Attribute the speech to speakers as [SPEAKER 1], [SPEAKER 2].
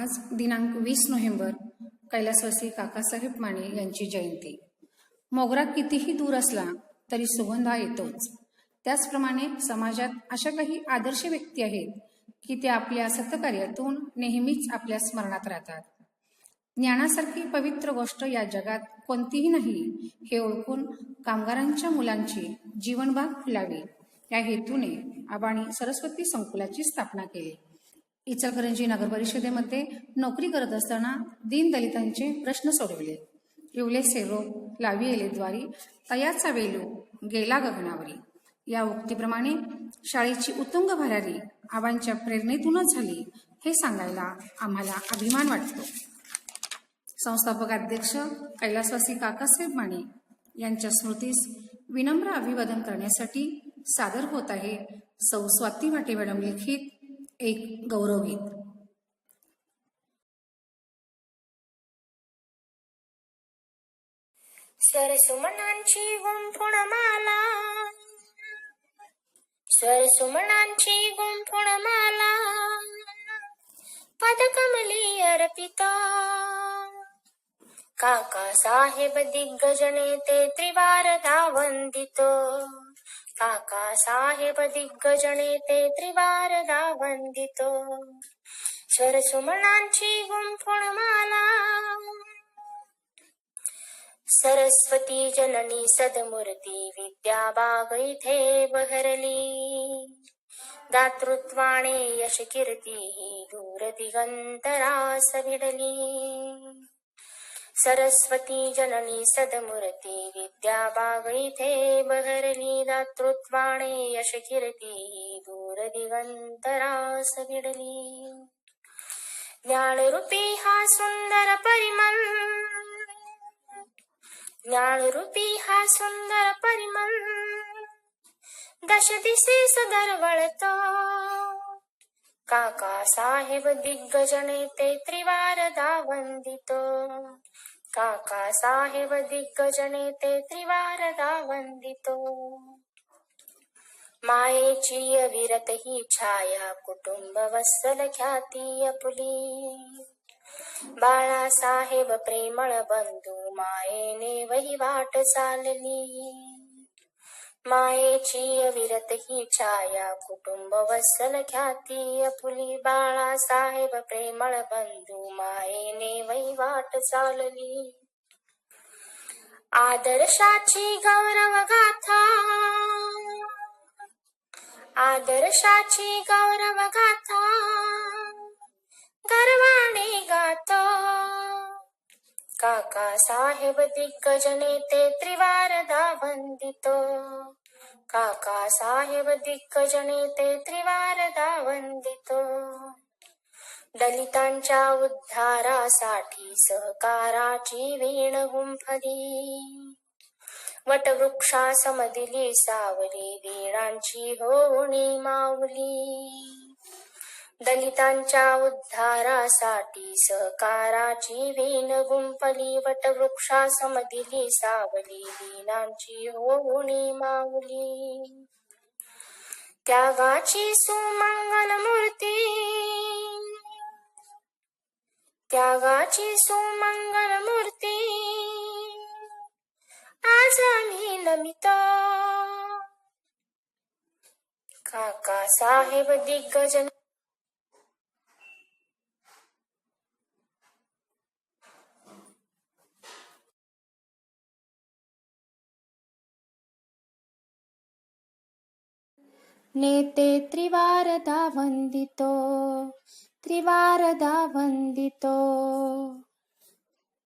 [SPEAKER 1] आज दिनांक वीस नोव्हेंबर कैलासवासी काकासाहेब माने यांची जयंती. मोगरा कितीही दूर असला तरी सुगंध हा येतोच. त्याचप्रमाणे समाजात अशा काही आदर्श व्यक्ती आहेत की त्या आपल्या सतकार्यातून नेहमीच आपल्या स्मरणात राहतात. ज्ञानासारखी पवित्र गोष्ट या जगात कोणतीही नाही हे ओळखून कामगारांच्या मुलांची जीवनभाग फुलावी. या हेतूने आबाणी सरस्वती संकुलाची स्थापना केली. इचलकरंजी नगर परिषदेमध्ये नोकरी करत असताना दीनदलितांचे प्रश्न सोडविले. इवले सेरो लावी येले द्वारी तयाचा वेलू गेला गगनावरी. या उक्तीप्रमाणे शाळेची उत्तुंग भरारी आबांच्या प्रेरणेतूनच झाली हे सांगायला आम्हाला अभिमान वाटतो. संस्थापक अध्यक्ष कैलासवासी काकासाहेब माने यांच्या स्मृतीस विनम्र अभिवादन करण्यासाठी सादर होत आहे सौ स्वाती वाटे मॅडम लिखित एक गौरवगीत
[SPEAKER 2] स्वरसुमनांची गुंफुण माला स्वरसुमनांची गुंफुण माला पदकमली अर्पिता. काका साहेब दिग्गज नेते त्रिवार वंदितो काका साहेब दिग्गजने ते दावंदितो स्वर स्वरसुमनांची गुंफुण माला. सरस्वती जननी सदमूर्ती विद्याबाग इथे बहरली. दातृत्वाने यश कीर्ती दूर दिगंतरास भिडली. सरस्वती जननी सदमूर्ती विद्याबाग इथे बहरली दातृत्वाने यश कीर्ती दूर दिगंतरास भिडली ज्ञानरूपी हा सुंदर परिमल ज्ञानरूपी हा सुंदर परिमल दश दिसे सदरवळतो काका साहेब दिग्गजने ते त्रिवारदा दावंदितो. काका साहेब दिग्गज नेते त्रिवारदा वंदितो. मायेची अविरत ही छाया कुटुंब वत्सल ख्याती अपुली बाळासाहेब प्रेमळ बंधू मायेने वहिवाट चालली. मायेची अविरत ही छाया कुटुंब वत्सल ख्याती अपुली बाळासाहेब प्रेमळ बंधू मायेने वहिवाट चालली. आदर्शाची गौरव गाथा आदर्शाची गौरव गाथा गर्वाने गातो. काका साहेब दिग्गज नेते त्रिवार वंदितो. काका साहेब दिग्गज नेते त्रिवार वंदितो. दलितांच्या उद्धारासाठी सहकाराची वीण गुंफली. वटवृक्षा समदिली सावली वीणांची होणी माऊली. दलितांच्या उद्धारासाठी सहकाराची वीण गुंपली वटवृक्षा समदिली सावली दीनांची होणी माऊली त्यागाची सुमंगल मूर्ती त्यागाची सुमंगल मूर्ती आज आम्ही नमिता. काका साहेब दिग्गजन
[SPEAKER 3] नेते त्रिवारदा वन्दितो त्रिवारदा वन्दितो